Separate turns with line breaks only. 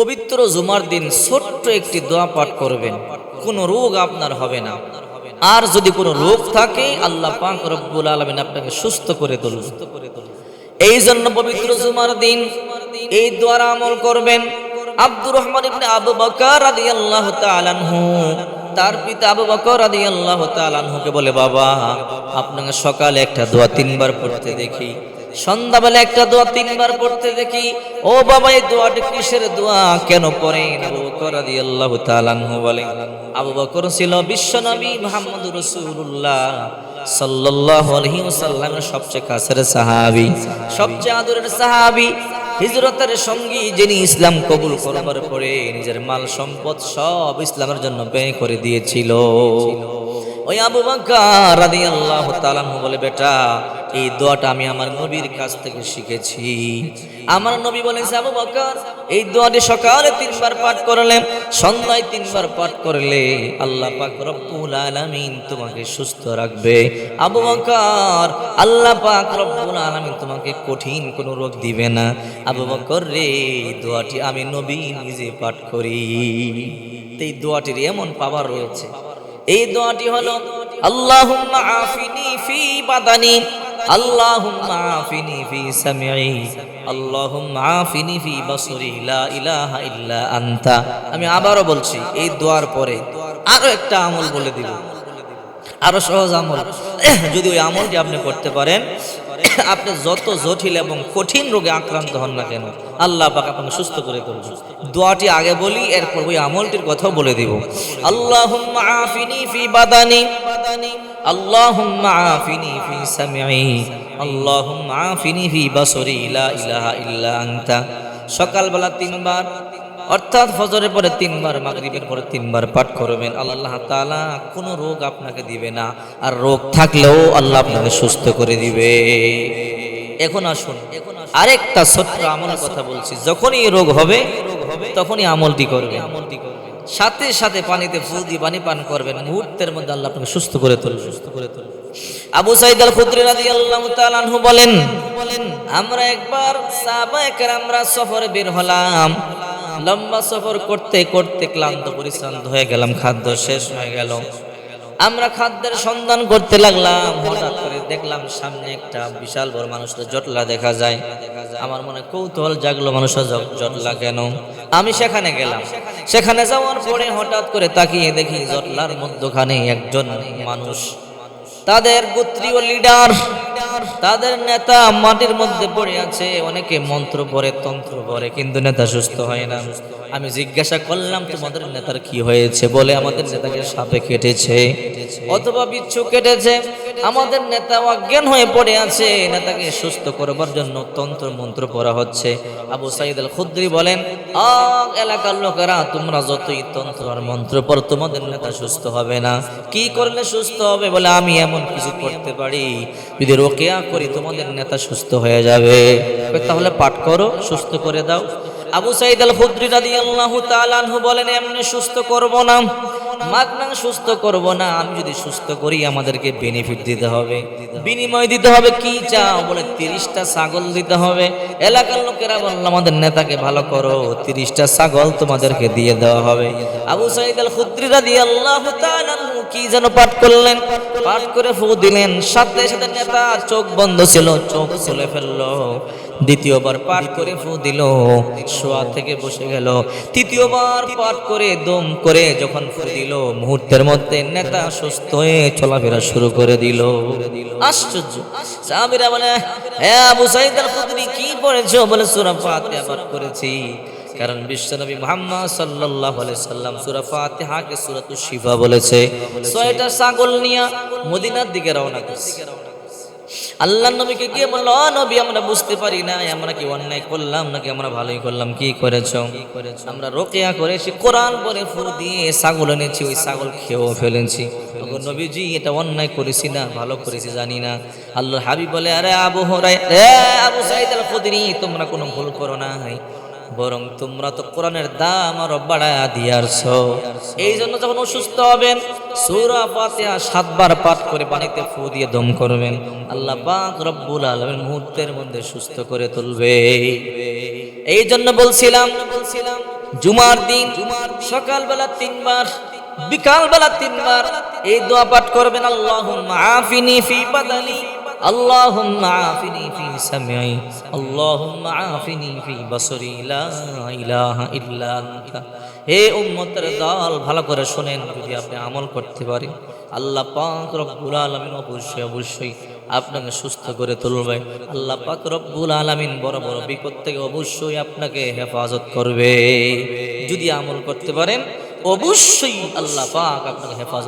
পবিত্র জুমার দিন ছোট্ট একটি দোয়া পাঠ করবেন। কোনো রোগ আপনার হবে না। আর যদি কোনো রোগ থাকে, আল্লাহ পাক রব্বুল আলমিন আপনাকে সুস্থ করে তুলুন। এই জন্য পবিত্র জুমার দিন এই দোয়ার আমল করবেন। আব্দুর রহমান ইবনে আবু বকর রাদিয়াল্লাহু তাআলা তার পিতা আবু বকর রাদিয়াল্লাহু তাআলা বলে, বাবা, আপনাকে সকালে একটা দোয়া তিনবার পড়তে দেখি। সন্ধ্যাবেলা একটা দোয়া তিনবার পড়তে দেখি, ও বাবা, এই দোয়াটি কিসের দোয়া? কেন পড়েন? আবু বকর রাদিয়াল্লাহু তাআলা আনহু বলে আবু বকর ছিল বিশ্বনবী মুহাম্মদুর রাসূলুল্লাহ সাল্লাল্লাহু আলাইহি ওয়াসাল্লামের সবচেয়ে কাছের সাহাবী, সবচেয়ে আদরের সাহাবী, হিজরতের সঙ্গী যিনি ইসলাম কবুল করবার পরে নিজের মাল সম্পদ সব ইসলামের জন্য ব্যয় করে দিয়েছিল। ওই আবু বকর রাদিয়াল্লাহু তাআলা বলে, বেটা এই দোয়াটা আমি আমার নবীর কাছ থেকে শিখেছি। আমার নবী বলেছে আবু বকর, এই দোয়াটি সকালে তিনবার পাঠ করলে, সন্ধ্যায় তিনবার পাঠ করলে আল্লাহ পাক রব্বুল আলামিন তোমাকে সুস্থ রাখবে। আবু বকর, আল্লাহ পাক রব্বুল আলামিন তোমাকে কঠিন কোনো রোগ দিবে না। আবু বকর রে দোয়াটি আমি নবী নিজে পাঠ করি। এই দোয়াটির এমন পাওয়ার রয়েছে। এই দোয়াটি হলো, আল্লাহুম্মা আফিনি ফি বাদানি আল্লাহুম্মা عافني ফি سمعي اللهم عافني في বসরি لا ইলাহা ইল্লা انت আমি আবারও বলছি, এই দোয়ার পরে আরও একটা আমল বলে দিব। আরও সহজ আমল। যদি ওই আমলটি আপনি করতে পারেন, আপনি যত জটিল এবং কঠিন রোগে আক্রান্ত হন না কেন, আল্লাহ পাক আপনাকে সুস্থ করে করবে। দোয়াটি আগে বলি, এরপর ওই আমলটির কথাও বলে দিব। আল্লাহুম্মা আফিনি ফি বাদানি, আল্লাহুম্মা আফিনি ফি সামঈ, আল্লাহুম্মা আফিনি ফি বাসরি, লা ইলাহা ইল্লা আনতা। সকালবেলা তিনবার অর্থাৎ ফজরের পরে তিনবার, মাগরিবের পরে তিনবার পাঠ করবেন। আল্লাহ তালা কোনো রোগ আপনাকে দিবে না। আর রোগ থাকলেও আল্লাহ আপনাকে সুস্থ করে দিবে। এখন আসুন, আরেকটা ছোট্ট আমলের কথা বলছি। যখনই রোগ হবে, তখনই আমলটি করবে আমলটি করবে সাথে সাথে পানিতে ফু দিয়ে পানি পান করবেন। মুহূর্তের মধ্যে আল্লাহ আপনাকে সুস্থ করে তুলবে। সুস্থ করে তুলবে আবু সাইদ আল খুদরি তাআলা আনহু বলেন বলেন আমরা একবার সাহাবায়ে কেরামরা সফরে বের হলাম। লম্বা সফর করতে করতে ক্লান্ত, পরিশ্রান্ত হয়ে গেলাম, খাদ্য শেষ হয়ে গেল। আমরা খাদ্যের সন্ধান করতে লাগলাম, হঠাৎ করে দেখলাম সামনে একটা বিশাল বড় মানুষের জটলা দেখা যায়। আমার মনে কৌতূহল জাগলো মানুষের জটলা কেন? আমি সেখানে গেলাম। সেখানে যাওয়ার পরে হঠাৎ করে তাকিয়ে দেখি জটলার মধ্যখানে একজন মানুষ তাদের গোত্রীয় লিডার তাদের নেতা মাটির মধ্যে পড়ে আছে। অনেকে মন্ত্র পড়ে, তন্ত্র পড়ে, কিন্তু নেতা সুস্থ হয় না। আমি জিজ্ঞাসা করলাম, তোমাদের নেতার কি হয়েছে? বলে, আমাদের নেতাকে সাপে কেটেছে। অথবা বিচ্ছু কেটেছে। আমাদের নেতা অজ্ঞান হয়ে পড়ে আছে। নেতাকে সুস্থ করবার জন্য তন্ত্র মন্ত্র পড়া হচ্ছে। আবু সাইদ আল খুদ্রি বলেন, আগ এলাকার লোকেরা, তোমরা যতই তন্ত্র আর মন্ত্র পড়ো, তোমাদের নেতা সুস্থ হবে না। কি করলে সুস্থ হবে বলে আমি এমন কিছু করতে পারি? যদি রোকেয়া করি, তোমাদের নেতা সুস্থ হয়ে যাবে। তাহলে পাঠ করো, সুস্থ করে দাও। আবু সাইদ আল খুদ্রি রাদিয়াল্লাহু তাআলা বলেন, এমনি সুস্থ করব না। মাগনা সুস্থ করব না, আমি যদি সুস্থ করি আমাদেরকে বেনিফিট দিতে হবে। বিনিময় দিতে হবে কি চাও? বলে তিরিশটা ছাগল দিতে হবে। এলাকার লোকেরা বলল, আমাদের নেতাকে ভালো করো, তিরিশটা ছাগল তোমাদেরকে দিয়ে দেওয়া হবে। আবু সাইদ আল খুদ্রি রাদিয়াল্লাহু তাআলা আনহু কি যেন পাঠ করলেন। পাঠ করে ফু দিলেন। সাথে সাথে নেতা চোখ বন্ধ ছিল, চোখ খুলে ফেলল। দ্বিতীয়বার পাঠ করে ফু দিল, শোয়া থেকে বসে গেল। তৃতীয়বার পাঠ করে দম করে যখন ফু দিল, মুহূর্তের মধ্যে নেতা সুস্থ হয়ে চলাফেরা শুরু করে দিল। আশ্চর্য। সাহাবীরা বলে হ্যাঁ আবু সাইদ আল খুদরি কি পড়েছো? বলে, সূরা ফাতিহা পাঠ করেছি। কারণ বিশ্বনবী মুহাম্মদ সাল্লাল্লাহু আলাইহি সাল্লাম সূরা ফাতিহাকে সূরাতুশ শিফা বলেছে। ছয়টা ছাগল নিয়ে মদিনার দিকে রওনা করছে। আল্লাহ নবীকে গিয়ে বলল "ও নবী আমরা বুঝতে পারি না আমরা কি অন্যায় করলাম নাকি আমরা ভালোই করলাম কি করেছ? আমরা রোকেয়া করেছি কোরআন পরে ফু দিয়ে ছাগল এনেছি ওই ছাগল খেয়েও ফেলেছি। তখন নবীজি এটা অন্যায় করেছি না ভালো করেছি জানি না। আল্লাহ হাবি বলে আরে আবু হরাই রে আবু সাইদ আল খুদরি তোমরা কোনো ভুল করো না বরং তোমরা তো কোরআনের দাম আরও বাড়ায় দিয়ারছ। এই জন্য যখন অসুস্থ হবেন, সূরা ফাতিহা সাতবার পাঠ করে পানিতে ফু দিয়ে দম করবেন। আল্লাহ পাক রব্বুল আলামিন মুহূর্তের মধ্যে সুস্থ করে তুলবে। এই জন্য বলছিলাম বলছিলাম জুমার দিন জুমার সকালবেলা তিনবার, বিকালবেলা তিনবার এই দোয়া পাঠ করবেন আল্লাহ আফিনি ফি বাদানি আল্লাহুম্মা আফিনি ফি সামঈ, আল্লাহুম্মা আফিনি ফি বসরি, লা ইলাহা ইল্লা আনতা। হে উম্মতের দল, ভালো করে শুনেন যদি আপনি আমল করতে পারেন। আল্লাহ পাক রব্বুল আলামিন অবশ্যই অবশ্যই আপনাকে সুস্থ করে তুলবে। আল্লাহ পাক রব্বুল আলামিন বড় বড় বিপদ থেকে অবশ্যই আপনাকে হেফাজত করবে। যদি আমল করতে পারেন, অবশ্যই আল্লাহ পাক আপনাকে হেফাজত